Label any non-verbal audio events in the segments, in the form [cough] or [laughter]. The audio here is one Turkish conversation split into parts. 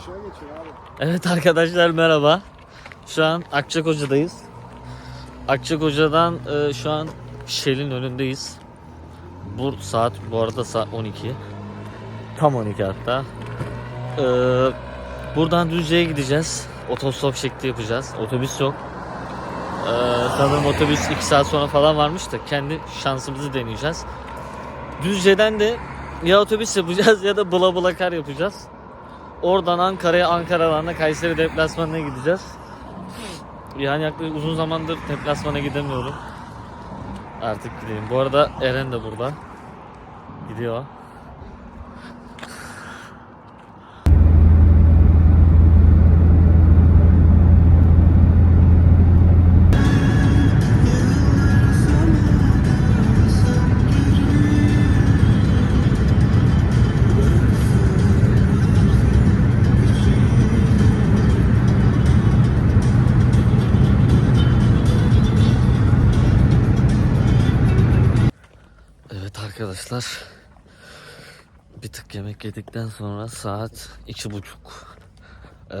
Işığa geçin abi. Evet arkadaşlar merhaba. Şu an Akçakoca'dayız. Akçakoca'dan e, şu an Shell'in önündeyiz. Bu saat bu arada saat 12. Tam 12 hatta. E, buradan Düzce'ye gideceğiz. Otostop şekli yapacağız. Otobüs yok. E, sanırım otobüs 2 saat sonra falan varmış da kendi şansımızı deneyeceğiz. Düzce'den de ya otobüs yapacağız ya da bula bula kar yapacağız. Oradan Ankara'ya, Ankara'dan da Kayseri deplasmanına gideceğiz. Yani yaklaşık uzun zamandır deplasmana gidemiyorum. Artık gideyim. Bu arada Eren de burada. Gidiyor. Arkadaşlar. Bir tık yemek yedikten sonra saat iki buçuk. Ee,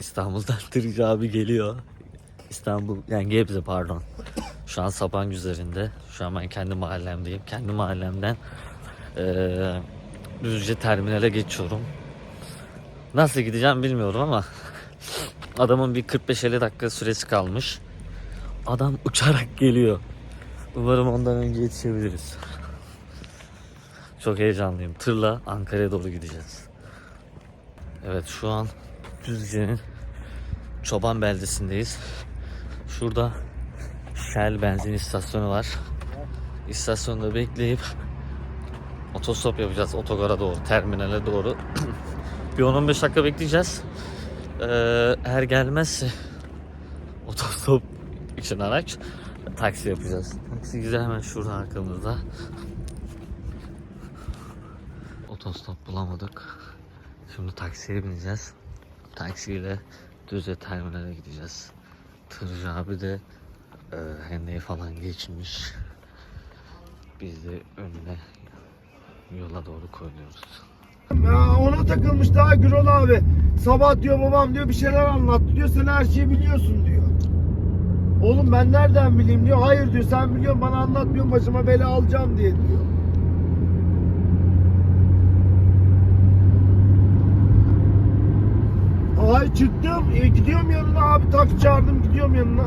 İstanbul'dan [laughs] Tırcı abi geliyor. İstanbul yani Gebze pardon. Şu an Sapank üzerinde. Şu an ben kendi mahallemdeyim. Kendi mahallemden ee, Düzce terminale geçiyorum. Nasıl gideceğim bilmiyorum ama [laughs] adamın bir 45-50 dakika süresi kalmış. Adam uçarak geliyor. Umarım ondan önce yetişebiliriz. Çok heyecanlıyım. Tırla Ankara'ya doğru gideceğiz. Evet şu an Düzce'nin Çoban beldesindeyiz. Şurada Shell benzin istasyonu var. İstasyonda bekleyip otostop yapacağız otogara doğru, terminale doğru. [clears throat] bir 10-15 dakika bekleyeceğiz. Ee, eğer gelmezse otostop için araç taksi yapacağız. Taksi güzel hemen şurada arkamızda. Otostop bulamadık. Şimdi taksiye bineceğiz. Taksiyle Düzce terminale gideceğiz. Tırcı abi de e, hendeyi falan geçmiş. Biz de önüne yola doğru koyuyoruz. Ya ona takılmış daha Gürol abi. Sabah diyor babam diyor bir şeyler anlattı diyor. Sen her şeyi biliyorsun diyor. Oğlum ben nereden bileyim diyor. Hayır diyor sen biliyorsun bana anlatmıyorsun başıma bela alacağım diye diyor. Çıktım. E, gidiyorum yanına abi taksi çağırdım gidiyorum yanına.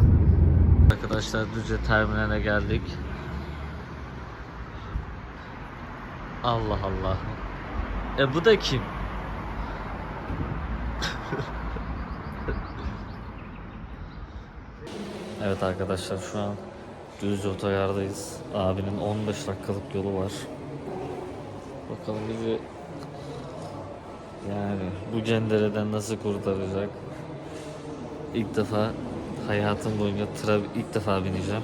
Arkadaşlar Düzce terminale geldik. Allah Allah. E bu da kim? [laughs] evet arkadaşlar şu an Düzce otoyardayız. Abinin 15 dakikalık yolu var. Bakalım bizi yani bu cendereden nasıl kurtaracak? İlk defa hayatım boyunca tıra ilk defa bineceğim.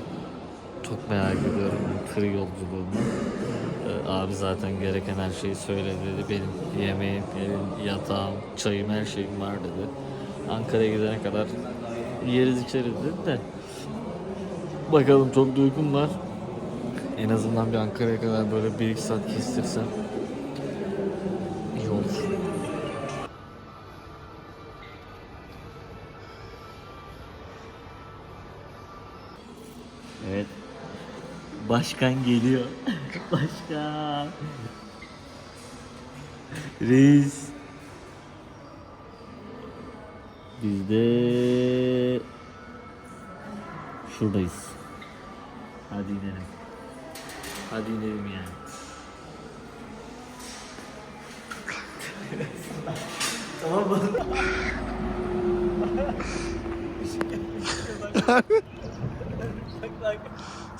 Çok merak ediyorum bu tır yolculuğunu. Ee, abi zaten gereken her şeyi söyledi dedi. Benim yemeğim, evim, yatağım, çayım her şeyim var dedi. Ankara'ya gidene kadar yeriz içeriz dedi de. Bakalım çok duygum var. En azından bir Ankara'ya kadar böyle 1-2 saat kestirsem Başkan geliyor. [laughs] Başkan. Reis. Biz de şuradayız. Hadi inelim. Hadi inelim yani. tamam [laughs] mı?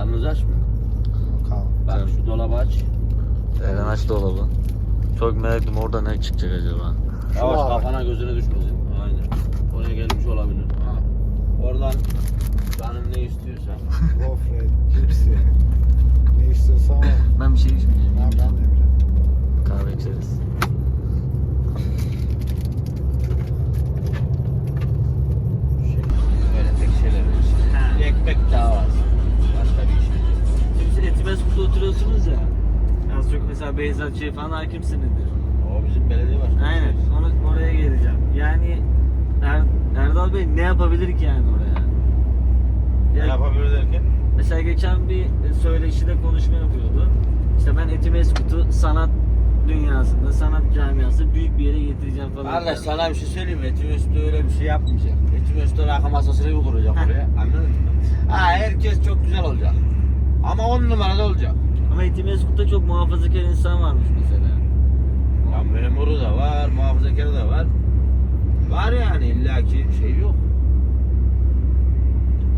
Karnınız aç mı? Bak şu dolabı aç. Eren aç dolabı. Çok merak ettim orada ne çıkacak acaba? Yavaş bak. kafana gözüne düşmesin. Aynen. Oraya gelmiş olabilir. Ha. Oradan canım ne istiyorsa. [laughs] Gofret, cipsi. ne istiyorsan. [laughs] Ben bir şey içmeyeceğim. Ben ben de bir. Kahve içeriz. Az çok mesela Beyzatçı'ya falan hakimsinizdir. O bizim belediye başkanı. Aynen. Onu, oraya geleceğim. Yani er, Erdal Bey ne yapabilir ki yani oraya? Ne Ya, yapabilir derken? mesela geçen bir söyleşide konuşma yapıyordu. İşte ben Etimesgut'u sanat dünyasında, sanat camiası büyük bir yere getireceğim falan. Kardeş sana bir şey söyleyeyim mi? Etimesgut'ta öyle bir şey yapmayacak. Etimesgut'ta rakı masasını bir kuracak oraya. Anladın mı? [laughs] Ha herkes çok güzel olacak. Ama on numarada olacak. Ama Etimesgut'ta çok muhafazakar insan varmış mesela. Ya memuru da var, muhafazakarı da var. Var yani illaki şey yok.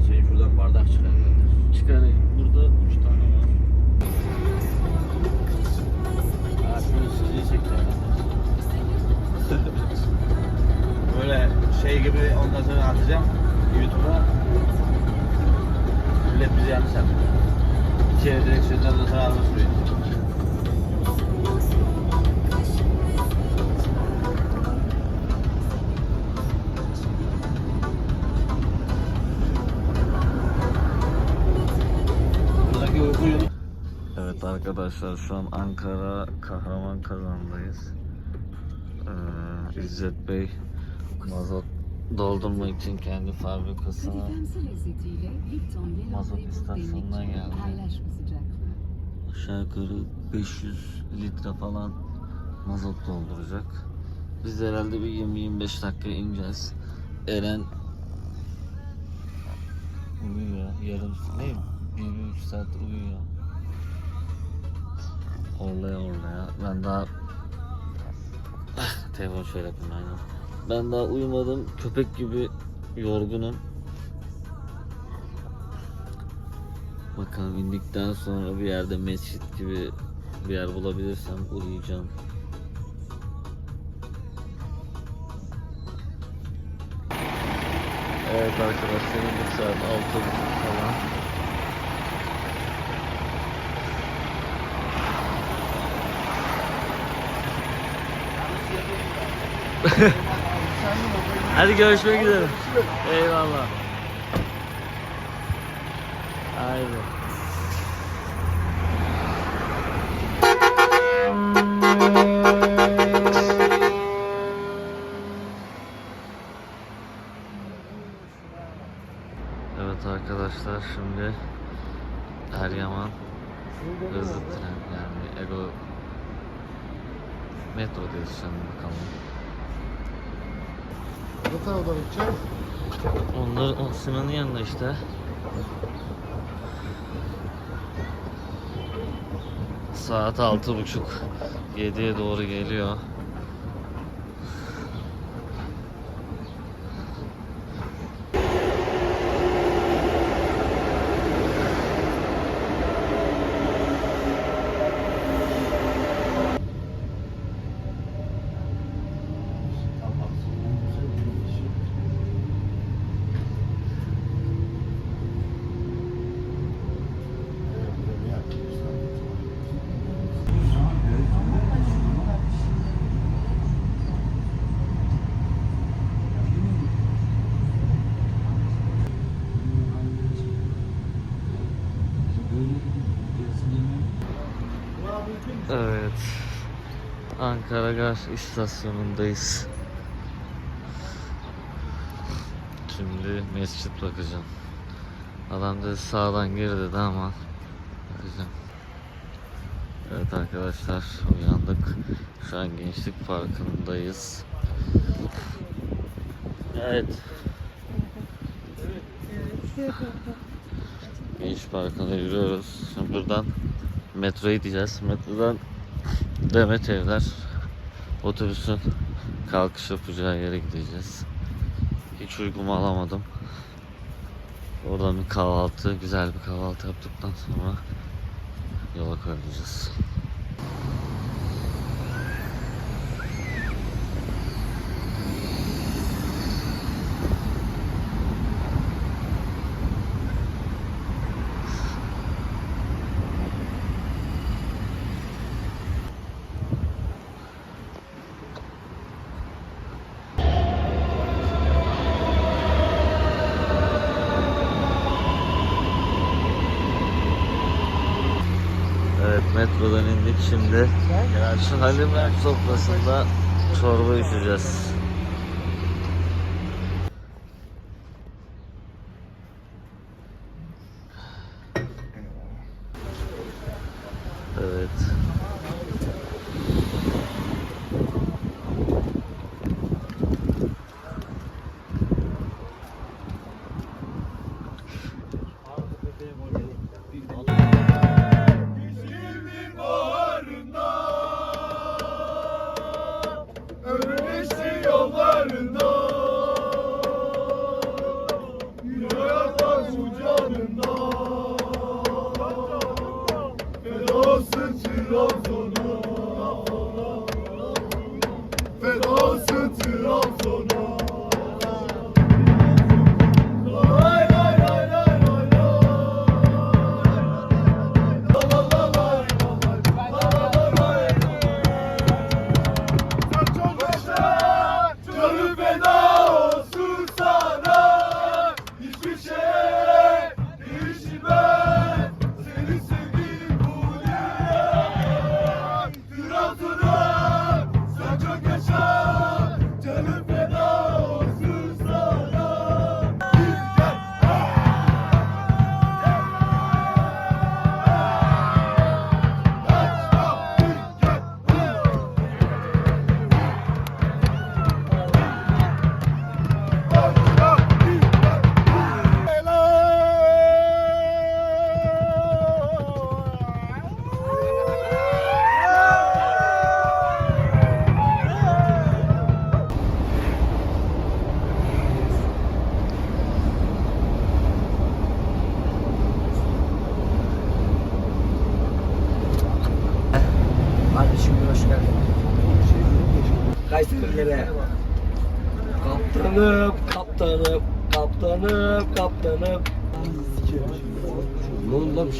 Sen şuradan bardak çıkar. gönder. Çıkarayım. Burada üç tane var. Ha şunu sizi çekti. Böyle şey gibi ondan sonra atacağım YouTube'a. Millet bizi yanlış anlıyor. İçeri direksiyondan da sürüyor. Evet arkadaşlar şu an Ankara Kahraman Kazan'dayız. Ee, İzzet Bey mazot doldurmak için kendi fabrikasına Mazot istasyonuna geldi. Aşağı yukarı 500 litre falan mazot dolduracak. Biz de herhalde bir 20-25 dakika ineceğiz. Eren uyuyor. Yarım ne? Bir, üç saat uyuyor. Orlaya orlaya. Ben daha Ah, telefon şöyle yapayım aynen. Ben daha uyumadım. Köpek gibi yorgunum. Bakalım indikten sonra bir yerde mescit gibi bir yer bulabilirsem uyuyacağım. Evet arkadaşlar bir saat altı buçuk falan. [laughs] Hadi görüşmek üzere. Eyvallah. Haydi. Evet arkadaşlar şimdi Eryaman hızlı tren yani Ego metrodayız şimdi bakalım. Ne tarafa gideceğiz? Onlar o Sinan'ın yanında işte. Saat altı buçuk, yediye doğru geliyor. Evet. Ankara Gar istasyonundayız. Şimdi mescit bakacağım. Adam dedi sağdan gir dedi ama bakacağım. Evet arkadaşlar uyandık. Şu an Gençlik Parkı'ndayız. Evet. Gençlik Parkı'nda yürüyoruz. Şimdi buradan metroya gideceğiz. Metrodan Demet Evler otobüsün kalkış yapacağı yere gideceğiz. Hiç uykumu alamadım. Oradan bir kahvaltı, güzel bir kahvaltı yaptıktan sonra yola koyulacağız. Metrodan indik şimdi. Şu Halimler sofrasında çorba içeceğiz. Evet. Fedasın Trabzon'a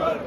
Gelsin